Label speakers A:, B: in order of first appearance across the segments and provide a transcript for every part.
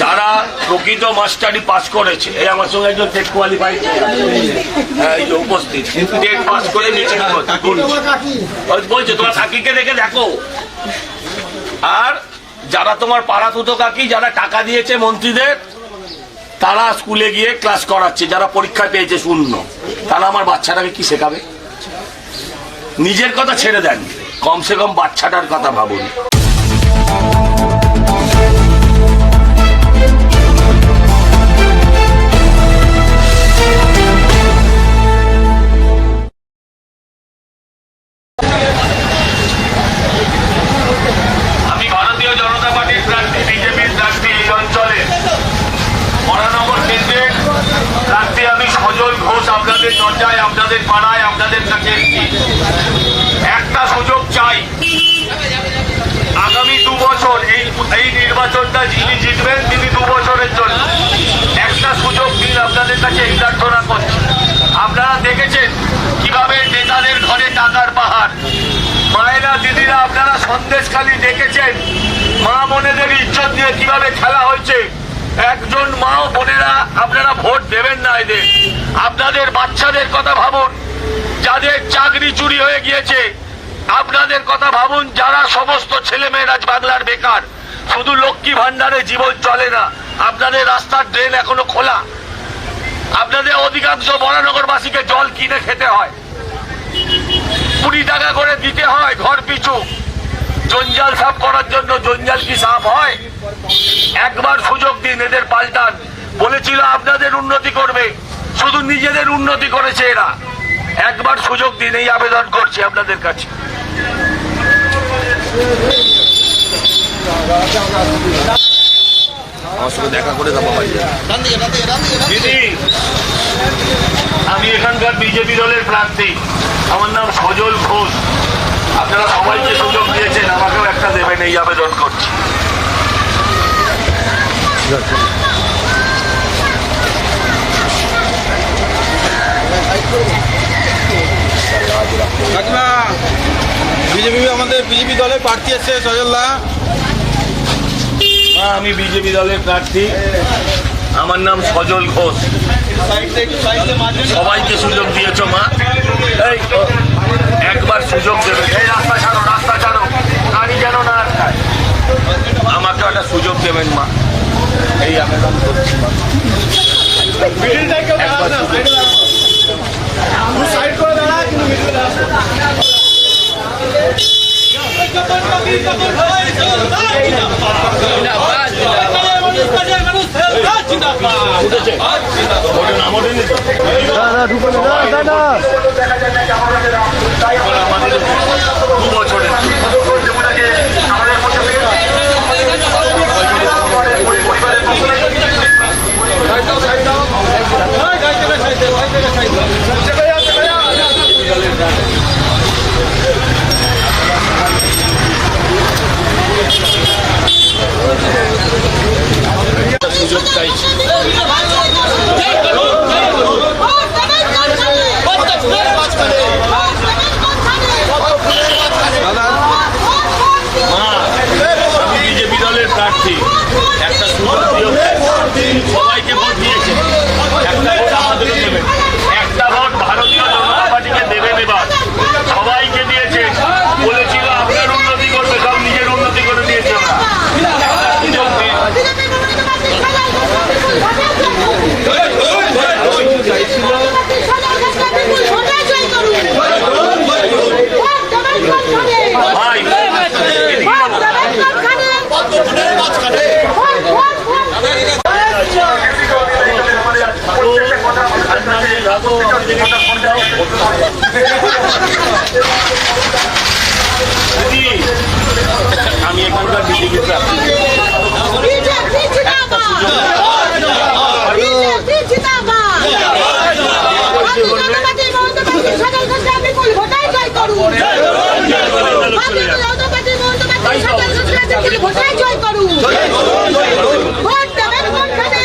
A: যারা প্রকৃত মাস্টারি পাস করেছে এই আমার সঙ্গে একজন টেট কোয়ালিফাইড এই উপস্থিত টেট পাস করে মিটিং বলছে তোমার কাকিকে দেখে দেখো। আর যারা তোমার পাড়া তুতো কাকি যারা টাকা দিয়েছে মন্ত্রীদের তারা স্কুলে গিয়ে ক্লাস করাচ্ছে যারা পরীক্ষায় পেয়েছে শূন্য। তারা আমার বাচ্চাটাকে কি শেখাবে? নিজের কথা ছেড়ে দেন। কমসে কম বাচ্চাটার কথা ভাবুন। দিয়ে কীভাবে খেলা হয়েছে, একজন মা ও বোনেরা আপনারা ভোট দেবেন না এদের। আপনাদের বাচ্চাদের কথা ভাবুন, যাদের চাকরি চুরি হয়ে গিয়েছে, আপনাদের কথা ভাবুন, যারা সমস্ত ছেলেমেয়েরা বাংলার বেকার, শুধু লক্ষ্মী ভান্ডারে জীবন চলে না, আপনাদের রাস্তার ড্রেন এখনও খোলা। আপনাদের অধিকাংশ বরানগরবাসীকে জল কিনে খেতে হয়। কুড়ি টাকা করে দিতে হয় ঘর পিছু। জঞ্জাল সাফ করার জন্য জঞ্জাল কি সাফ হয়? একবার সুযোগ দিন এদের পাল্টান। বলেছিল আপনাদের উন্নতি করবে। শুধু নিজেদের উন্নতি করেছে এরা। একবার সুযোগ দিন এই আবেদন করছি আপনাদের কাছে।
B: আমার সঙ্গে দেখা করে দেবো
A: আমি এখানকার বিজেপি দলের প্রার্থী। আমার নাম সজল ঘোষ। আপনারা সবাইকে সুযোগ দিয়েছেন আমাকেও একটা দেবেন এই আবেদন করছি।
C: বিজেপি আমাদের বিজেপি দলের প্রার্থী আছে সজল্লা
A: আমি বিজেপি দলের প্রার্থী। আমার নাম সজল ঘোষ। সবাইকে সুযোগ দিয়েছ মা। এই তো, একবার সুযোগ দেবে। এই রাস্তা ছাড়ো রাস্তা ছাড়ো। গাড়ি যেন না আটকায়। আমাকে একটা সুযোগ দেবেন মা। এই আবেদন করছি মা। একবার সুযোগ দিন। ওটা নাম ওঠেনি তো? এবার আমাদের দু বছরের সুযোগ চাইছি মা আমি বিজেপি দলের প্রার্থী একটা সুযোগ দিও সবাইকে ভোট দিয়েছে একটা ভোট আমাদেরও দেবেন একটা ভোট ভারতীয় জনতা পার্টিকে দেবেন এবার সবাইকে দিয়েছে বলেছিল আপনার উন্নতি করবে সব নিজের উন্নতি করে দিয়েছে ওরা একটা সুযোগ দিন ভাই এদিকে বলো। দিদি, আমি এখানকার বিজেপি
D: ভোটাই জয় করুন ভোট দেবেন কোনখানে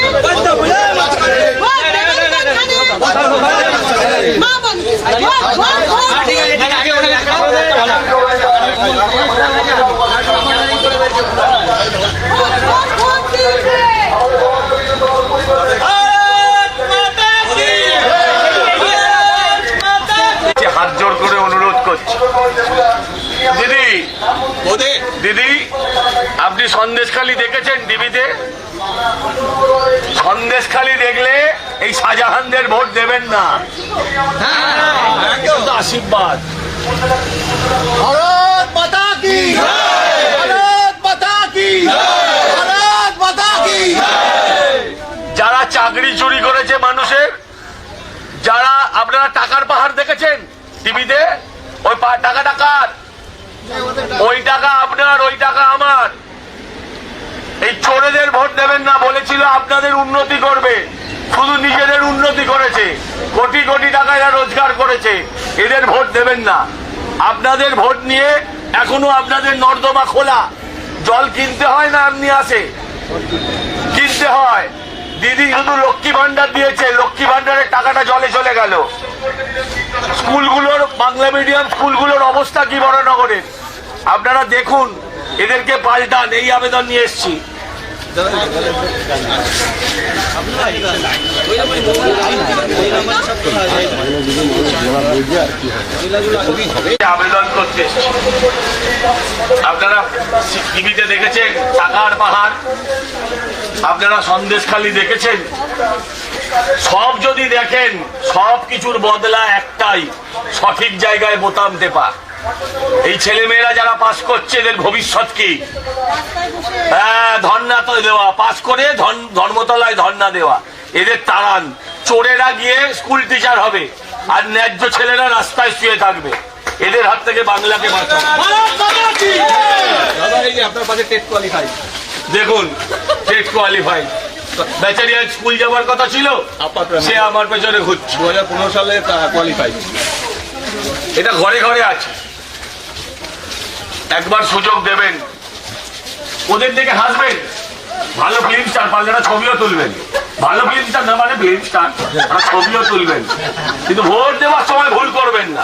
D: ভোট দেবেন কোনখানে মা বোন ভোট ভোট ভোট
A: সন্দেশখালি দেখেছেন টিভিতে? সন্দেশখালি দেখলে এই শাহজাহানদের ভোট দেবেন না। তো আশীর্বাদ।
C: ভারত মাতা কি ভারত মাতা কি ভারত মাতা কি
A: যারা চাকরি চুরি করেছে মানুষের যারা আপনারা টাকার পাহাড় দেখেছেন টিভিতে? ওই টাকা টাকার ওই টাকা আপনার, ওই টাকা আমার। এই চোরেদের ভোট দেবেন না বলেছিল আপনাদের উন্নতি করবে। শুধু নিজেদের উন্নতি করেছে। কোটি কোটি টাকা এরা রোজগার করেছে। এদের ভোট দেবেন না। আপনাদের ভোট নিয়ে এখনও আপনাদের নর্দমা খোলা। জল কিনতে হয় না এমনি আসে। কিনতে হয়। দিদি শুধু লক্ষ্মী ভান্ডার দিয়েছে। লক্ষ্মী ভান্ডারের টাকাটা জলে চলে গেল। স্কুলগুলোর, বাংলা মিডিয়াম স্কুলগুলোর অবস্থা কি বড়নগরের আপনারা দেখুন, এদেরকে পাল্টান, এই আবেদন নিয়ে এসছি। আবেদন করতে আপনারা টিভিতে দেখেছেন, টাকার পাহাড়। আপনারা সন্দেশখালি দেখেছেন? সব যদি দেখেন সব কিছুর বদলা একটাই সঠিক জায়গায় বোতাম টেপা। এই ছেলেমেয়েরা যারা পাশ করছে এদের ভবিষ্যৎ কি? হ্যাঁ ধর্না তো দেওয়া। পাশ করে ধন- ধর্মতলায় ধর্না দেওয়া। এদের তাড়ান। চোরেরা গিয়ে স্কুল টিচার হবে। আর ন্যায্য ছেলেরা রাস্তায় শুয়ে থাকবে। এদের হাত থেকে বাংলাকে বাঁচান
C: দাদা এই যে আপনার পাশে টেট কোয়ালিফাই।
A: দেখুন টেট কোয়ালিফাই বেচারি আজ স্কুল যাওয়ার কথা ছিল সে আমার পেছনে ঘুরছে।
C: দু হাজার পনেরো সালে কোয়ালিফাই
A: এটা ঘরে ঘরে আছে। একবার সুযোগ দেবেন। ওদের দেখে হাসবেন। ভালো ফিল্ম স্টার পারলে না ছবিও তুলবেন। ভালো ফিল্ম স্টার না মানে ফিল্ম স্টার ছবিও তুলবেন। কিন্তু ভোট দেওয়ার সময় ভুল করবেন না।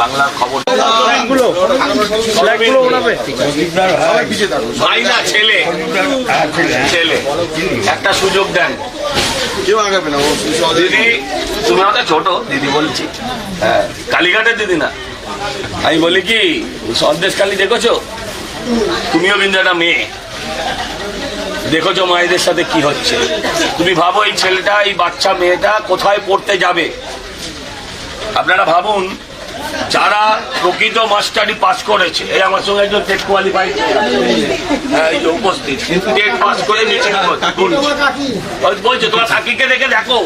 A: বাংলার খবর। ভাই না ছেলে। ছেলে। একটা সুযোগ দেন।
C: কেউ আগাবে না
A: দিদি তুমি আমাদের ছোট দিদি বলছি। হ্যাঁ কালীঘাটের দিদি না। আমি বলি কি সন্দেশ কালী দেখেছ? তুমিও কিন্তু একটা মেয়ে। দেখেছ মায়েদের সাথে কি হচ্ছে? তুমি ভাবো এই ছেলেটা এই বাচ্চা মেয়েটা কোথায় পড়তে যাবে? আপনারা ভাবুন যারা প্রকৃত মাস্টারি পাস করেছে এই আমার সঙ্গে একজন টেট কোয়ালিফাইড উপস্থিত টেট পাস করে মিটিং বলছে তোমার কাকিকে দেখে দেখো।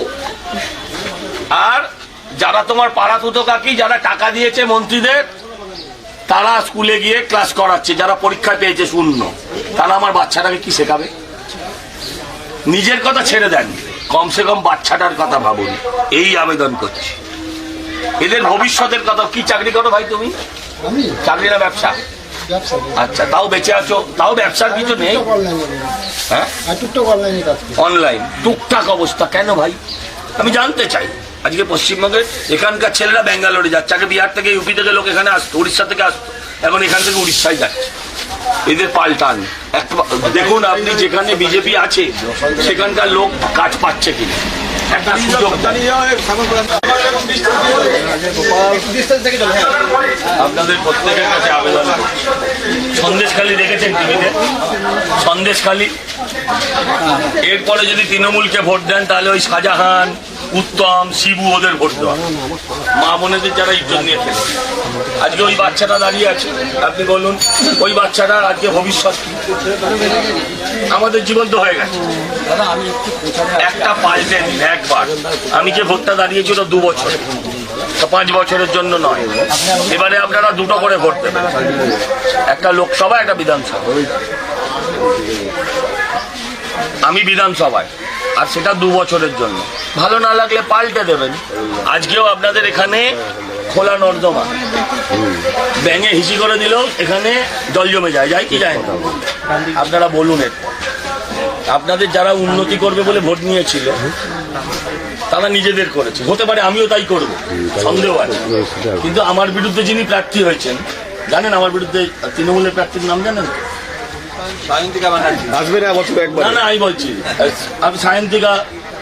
A: আর যারা তোমার পাড়া তুতো কাকি যারা টাকা দিয়েছে মন্ত্রীদের তারা স্কুলে গিয়ে ক্লাস করাচ্ছে যারা পরীক্ষায় পেয়েছে শূন্য। তারা আমার বাচ্চাটাকে কি শেখাবে? নিজের কথা ছেড়ে দেন কমসে কম বাচ্চাটার কথা ভাবুন। এই আবেদন করছি। এদের ভবিষ্যতের কথা কি চাকরি করো ভাই তুমি? চাকরি না ব্যবসা? আচ্ছা তাও বেঁচে আছো তাও ব্যবসার কিছু নেই?
E: অনলাইনে।
A: হ্যাঁ?
E: অনলাইন
A: টুকটাক অবস্থা কেন ভাই? আমি জানতে চাই। আজকে পশ্চিমবঙ্গের এখানকার ছেলেরা ব্যাঙ্গালোরে যাচ্ছে। আগে বিহার থেকে ইউপি থেকে লোক এখানে আসতো উড়িষ্যা থেকে আসতো। এখন এখান থেকে উড়িষ্যায় যাচ্ছে। এদের পাল্টান। দেখুন আপনি যেখানে বিজেপি আছে সেখানকার লোক কাজ পাচ্ছে কিনা। একটা আপনাদের প্রত্যেকের কাছে আবেদন। সন্দেশখালি দেখেছেন টিভিতে? সন্দেশখালি? এরপরে যদি তৃণমূলকে ভোট দেন, তাহলে ওই শাহজাহান উত্তম শিবু ওদের ভোট দেওয়া। মা বোনেদের যারা ইজ্জত নিয়ে খেলে। আজকে ওই বাচ্চাটা দাঁড়িয়ে আছে, আপনি বলুন, ওই বাচ্চাটার আজকে ভবিষ্যৎ? আমাদের জীবন তো হয়ে গেছে। একটা পাল্টে দিন, একবার। আমি যে ভোটটা দাঁড়িয়েছি ওটা দু বছর। পাঁচ বছরের জন্য নয়। এবারে আপনারা দুটো করে ভোট দেবেন। একটা লোকসভা একটা বিধানসভা আমি বিধানসভায়। আর সেটা দু বছরের জন্য। ভালো না লাগলে পাল্টে দেবেন। আজকেও আপনাদের এখানে খোলা নর্দমা। ব্যাঙে হিসি করে দিলেও এখানে জল জমে যায়। যায় কি যায় না? আপনারা বলুন। আপনাদের যারা উন্নতি করবে বলে ভোট নিয়েছিল, তারা নিজেদের করেছে। হতে পারে আমিও তাই করব, সন্দেহ আছে। কিন্তু আমার বিরুদ্ধে যিনি প্রার্থী হয়েছেন, জানেন আমার বিরুদ্ধে তৃণমূলের প্রার্থীর নাম জানেন?
B: সায়ন্তিকা ব্যানার্জি। আসবে না বছর একবার।
A: না না আমি বলছি আমি সায়ন্তিকা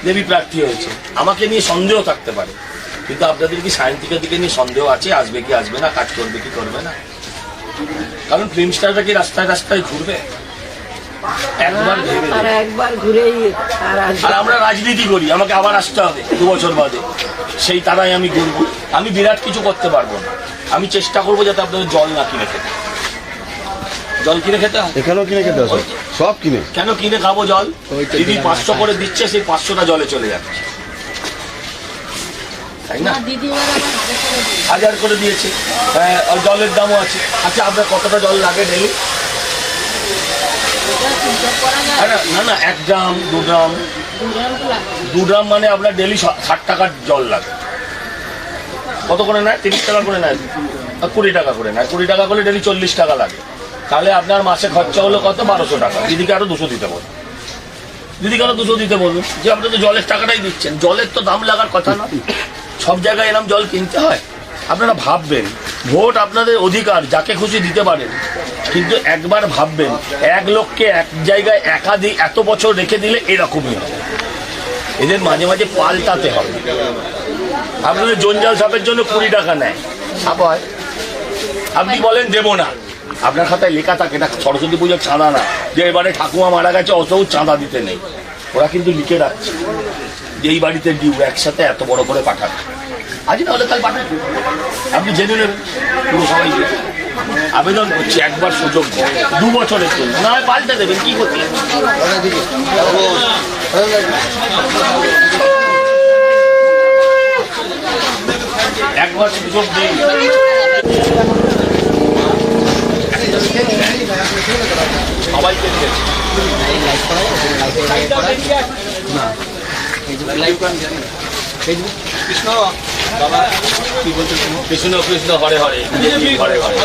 A: দেবী প্রার্থী হয়েছে। আমাকে নিয়ে সন্দেহ থাকতে পারে। কিন্তু আপনাদের কি সায়ন্তিকার দিকে নিয়ে সন্দেহ আছে? আসবে কি আসবে না? কাজ করবে কি করবে না? কারণ ফিল্ম স্টারটা কি রাস্তায় রাস্তায় ঘুরবে? একবার
F: আর একবার ঘুরেই আর
A: আর আমরা রাজনীতি করি আমাকে আবার আসতে হবে দু বছর বাদে। সেই তারাই আমি ঘুরবো আমি বিরাট কিছু করতে পারব না। আমি চেষ্টা করব যাতে আপনাদের জল না কিনে খেতে। জল কিনে খেতে হয়?
B: এখানেও কিনে খেতে আসো সব। কিনে।
A: কেন কিনে খাব জল? দিদি পাঁচশো করে দিচ্ছে সেই পাঁচশোটা জলে চলে যাচ্ছে। তাই না? হাজার করে দিয়েছে। হ্যাঁ, আর জলের দামও আছে। আচ্ছা আপনার কতটা জল লাগে ডেলি না না এক ড্রাম দু ড্রাম দু ড্রাম মানে আপনার ডেলি ষাট টাকার জল লাগে। কত করে নেয়? তিরিশ টাকা করে নেয়। আর কুড়ি টাকা করে নেয়। কুড়ি টাকা করে ডেলি চল্লিশ টাকা লাগে। তাহলে আপনার মাসে খরচা হলো কত? বারোশো টাকা। দিদিকে আরও দুশো দিতে বলুন। দিদিকে আরও দুশো দিতে বলুন। যে আপনি তো জলের টাকাটাই দিচ্ছেন। জলের তো দাম লাগার কথা না। সব জায়গায় এরম জল কিনতে হয়। আপনারা ভাববেন, ভোট আপনাদের অধিকার, যাকে খুশি দিতে পারেন। কিন্তু একবার ভাববেন, এক লোককে এক জায়গায় একাধিক এত বছর রেখে দিলে এরকমই হবে। এদের মাঝে মাঝে পাল্টাতে হবে। আপনাদের জঞ্জাল সাপের জন্য কুড়ি টাকা নেয়। হয়। আপনি বলেন দেবো না। আপনার খাতায় লেখা থাকে, এটা সরস্বতী পুজোর চাঁদা না। যে এবারে ঠাকুমা মারা গেছে অতও চাঁদা দিতে নেই। ওরা কিন্তু লিখে রাখছে যে এই বাড়িতে ডিউ একসাথে এত বড় করে পাঠান। আজ না হলে কাল পাঠাবে আপনি জেনে নেবেন, পুরো সবাইকে আবেদন করছি, একবার সুযোগ দু। বছরের জন্য। না হয় পাল্টে দেবেন, কি করতে একবার সুযোগ দিন সবাইকে দিয়েছে কৃষ্ণ কৃষ্ণ হরে হরে। হরে হরে।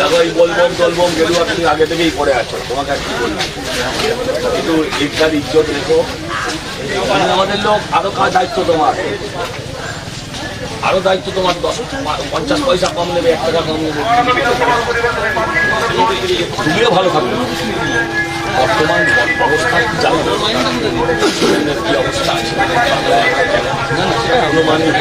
A: দেখো এই বলবম টলবম গেরুয়া তুমি আগে থেকেই পড়ে আছো। তোমাকে আর কি বলব? কিন্তু ইজ্জার ইজ্জত রেখো। আমাদের লোক আরও কাজ দায়িত্ব তোমার? আরও দায়িত্ব তোমার দশ, পঞ্চাশ পয়সা কম নেবে, এক টাকা কম নেবে। তুমিও ভালো থাকবে। বর্তমান অবস্থা কি অবস্থা আছে? আনুমানিক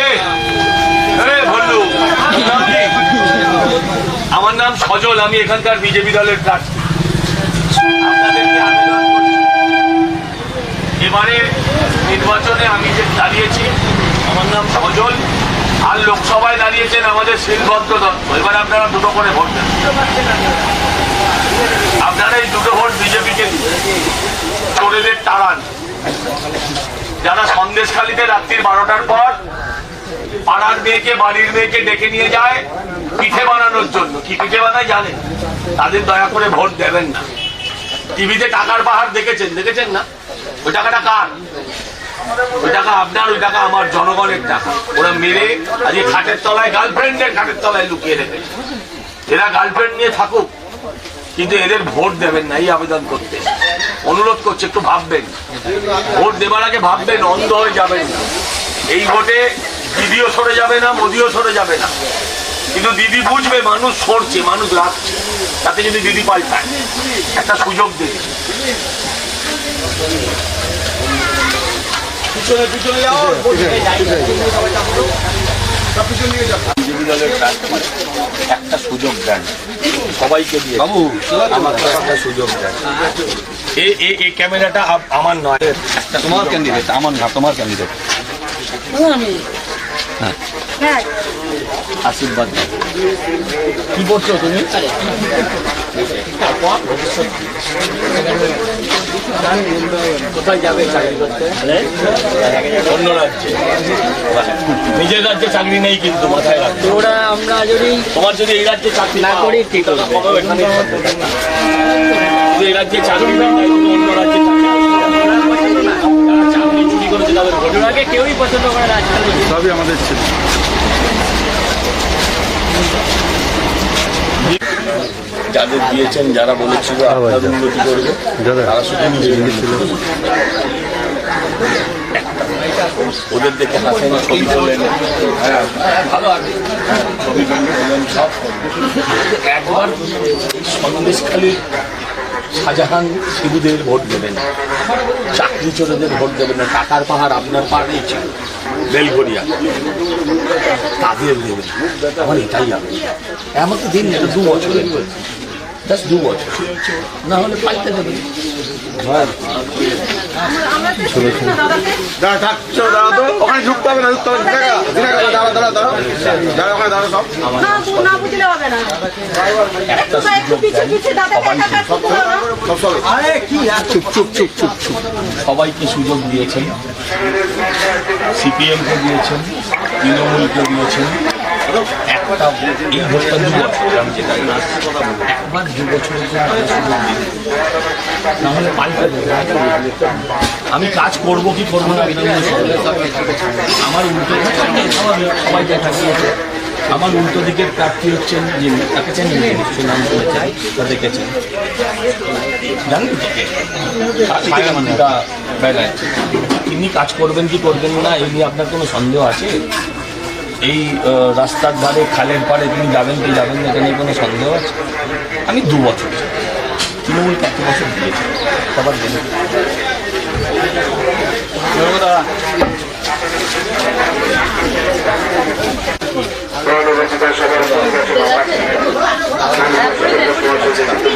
A: এই, এই ভল্লু, নাম কি? আমার নাম সজল, আমি এখানকার বিজেপি দলের প্রার্থী। এবারে নির্বাচনে আমি যে দাঁড়িয়েছি, আমার নাম সজল। আর লোকসভায় দাঁড়িয়েছেন আমাদের শিলভদ্র দত্ত। এবার আপনারা দুটো করে ভোট দেন। আপনারা এই দুটো ভোট বিজেপিকে চোরেদের তাড়ান। যারা সন্দেশখালিতে রাত্রির বারোটার পর পাড়ার মেয়েকে, বাড়ির মেয়েকে ডেকে নিয়ে যায় পিঠে বানানোর জন্য। কি পিঠে বানায় জানেন? তাদের দয়া করে ভোট দেবেন না। টিভিতে টাকার পাহাড় দেখেছেন? দেখেছেন না? ওই টাকাটা কার? ওই টাকা আপনার, ওই টাকা আমার জনগণের টাকা। ওরা মেরে আজকে খাটের তলায় গার্লফ্রেন্ডের খাটের তলায় লুকিয়ে রেখেছে। এরা গার্লফ্রেন্ড নিয়ে থাকুক, কিন্তু এদের ভোট দেবেন না, এই আবেদন করতে। অনুরোধ করছে, একটু ভাববেন। ভোট দেবার আগে ভাববেন, অন্ধ হয়ে যাবেন না। এই ভোটে দিদিও সরে যাবে না, মোদিও সরে যাবে না। কিন্তু দিদি বুঝবে মানুষ সরছে মানুষ রাখছে। তাতে যদি দিদি পাল্টায় একটা সুযোগ পিছনে পিছনে যাও। প্রার্থী একটা সুযোগ দেন। সবাইকে দিয়ে বাবু আমাকে একটা সুযোগ দেন। এই ক্যামেরাটা আমার নয়। একটা
B: তোমার ক্যান্ডিডেট আমার না তোমার ক্যান্ডিডেট
A: আশীর্বাদ। কি করছ তুমি? তারপর ভবিষ্যৎ কি? কোথায় যাবে চাকরি করতে? অন্য রাজ্যে। নিজের রাজ্যে চাকরি নেই কিন্তু মাথায়
F: ওরা আমরা যদি
A: তোমার যদি এই রাজ্যে চাকরি
F: না করি ঠিক হবে।
A: এই রাজ্যে চাকরি অন্য রাজ্যে চাকরি চাকরি চুরি করেছে তাদের ভোট
F: আগে কেউই পছন্দ করে না
B: সবই আমাদের ছিল।
A: যাদের দিয়েছেন যারা বলেছিল আপনার উন্নতি করবে তারা শুধু ওদের দেখে হাসেন ছবি করলেন হ্যাঁ ভালো আছে ছবি করলেন সব। একবার সন্দেশখালী শাহজাহান শিবুদের ভোট দেবেন। চাকরি চোরেদের ভোট দেবেন না। টাকার পাহাড় আপনার পাহাড়েই ছিল বেলঘরিয়া তাদের দেবেন আমার এটাই হবে আমাকে দিন এটা দু বছরের। জাস্ট দু বছর না হলে পাল্টে
B: ওখানে ঢুকতে হবে না ঢুকতে হবে দাঁড়া দাঁড়া দাঁড়া দাঁড়া ওখানে দাঁড়া সব।
A: চুপ চুপ চুপ চুপ চুপ। সবাইকে সুযোগ দিয়েছেন। সিপিএমকে দিয়েছেন। তৃণমূলকে দিয়েছেন। এই দু বছর একবার দু দিন নাহলে পাল্টে আমি কাজ করব কি করব না আমার উল্টো সবাই দেখা গিয়েছে আমার উল্টো দিকের প্রার্থী হচ্ছেন যিনি, তাকে নিশ্চয়ই নাম শুনেছেন তা দেখেছেন জানেন? তিনি কাজ করবেন কি করবেন না, এই নিয়ে আপনার কোনো সন্দেহ আছে? এই রাস্তার ধারে, খালের পাড়ে তিনি যাবেন কি যাবেন না, এটা কোনো সন্দেহ আছে? আমি দু বছর তৃণমূল কত বছর দিয়েছি সবার জন্য।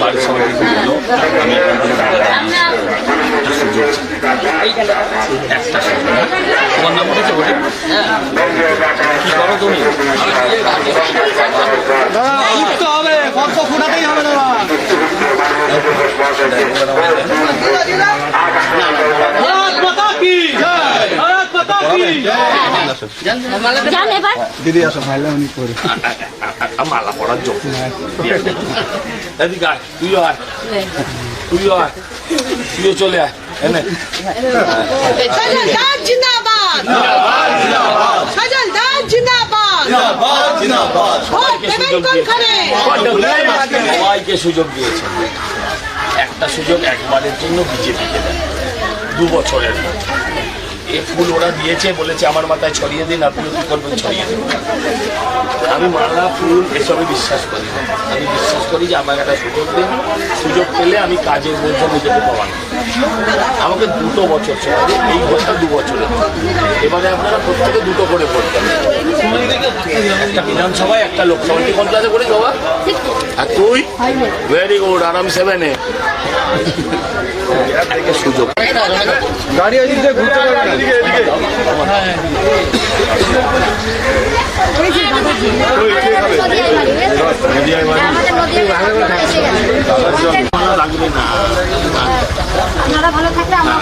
A: বাড়ির সবাই বলল আমি এখান থেকে টাকা দিয়েছি। একটা সুযোগ চাই। একটা সুযোগ হ্যাঁ? তোমার নাম উঠেছে মালা এদিকে আয় তুইও চলে আয় সবাইকে সুযোগ দিয়েছে। একটা সুযোগ একবারের জন্য বিজেপিকে দেন দু বছরের এ ফুল ওরা দিয়েছে বলেছে আমার মাথায় ছড়িয়ে দিন আপনি কি করবেন ছড়িয়ে দিন। আমি মালা ফুল এসবে বিশ্বাস করি। আমি বিশ্বাস করি যে আমাকে একটা সুযোগ দিন। সুযোগ পেলে আমি কাজের মধ্যে নিজেকে করি। আমাকে দুটো বছর সময় দিন এই বছর দু বছরের এবারে আপনারা প্রত্যেকে দুটো করে দেবেন একটা বিধানসভায় একটা লোকসভা। কোন ক্লাসে পড়িস বাবা? আর তুই? ভেরি গুড আরাম সেভেনে সুযোগ
B: গাড়ি এদিকে ঘুরতে পারবে
D: আপনারা ভালো থাকলে আমরা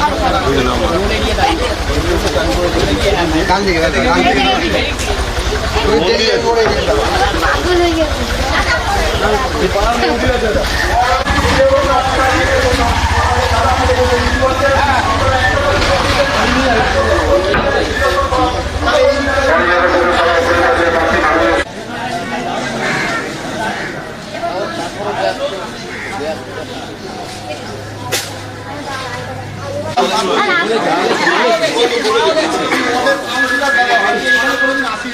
F: কান দিকে কান দিকে,
D: আসি